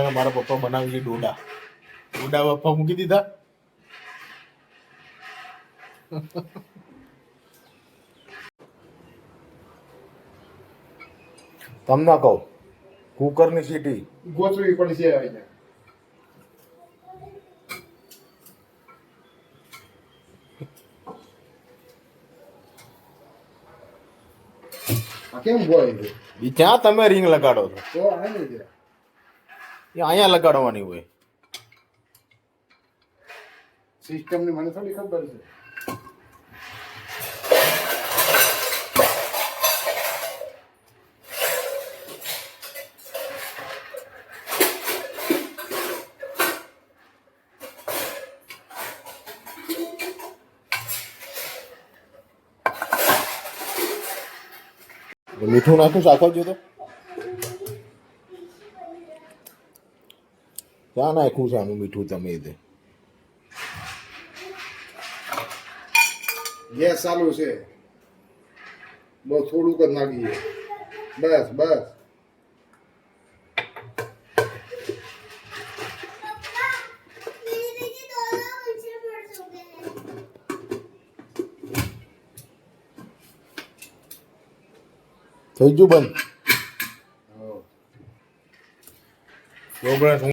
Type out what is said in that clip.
અને મારા પપ્પા બનાવી છે ડોડા. ડોડા પપ્પા મૂકી દીધા. તમને કહું કુકરની સીટી. ગોચવી પડી છે આવીને કેમ બોય છે? ક્યાં તમે રિંગ લગાડો છો? તો આ નહીં. એ અહીંયા લગાડવાની હોય સિસ્ટમની મને થોડી ખબર છે મીઠું નાખ્યું શાખો જો તો ત્યાં નાખ્યું છે આનું મીઠું તમે તે ગેસ ચાલુ છે બસ થોડુંક જ નાખીએ બસ બસ થઈ ગયું બંધ.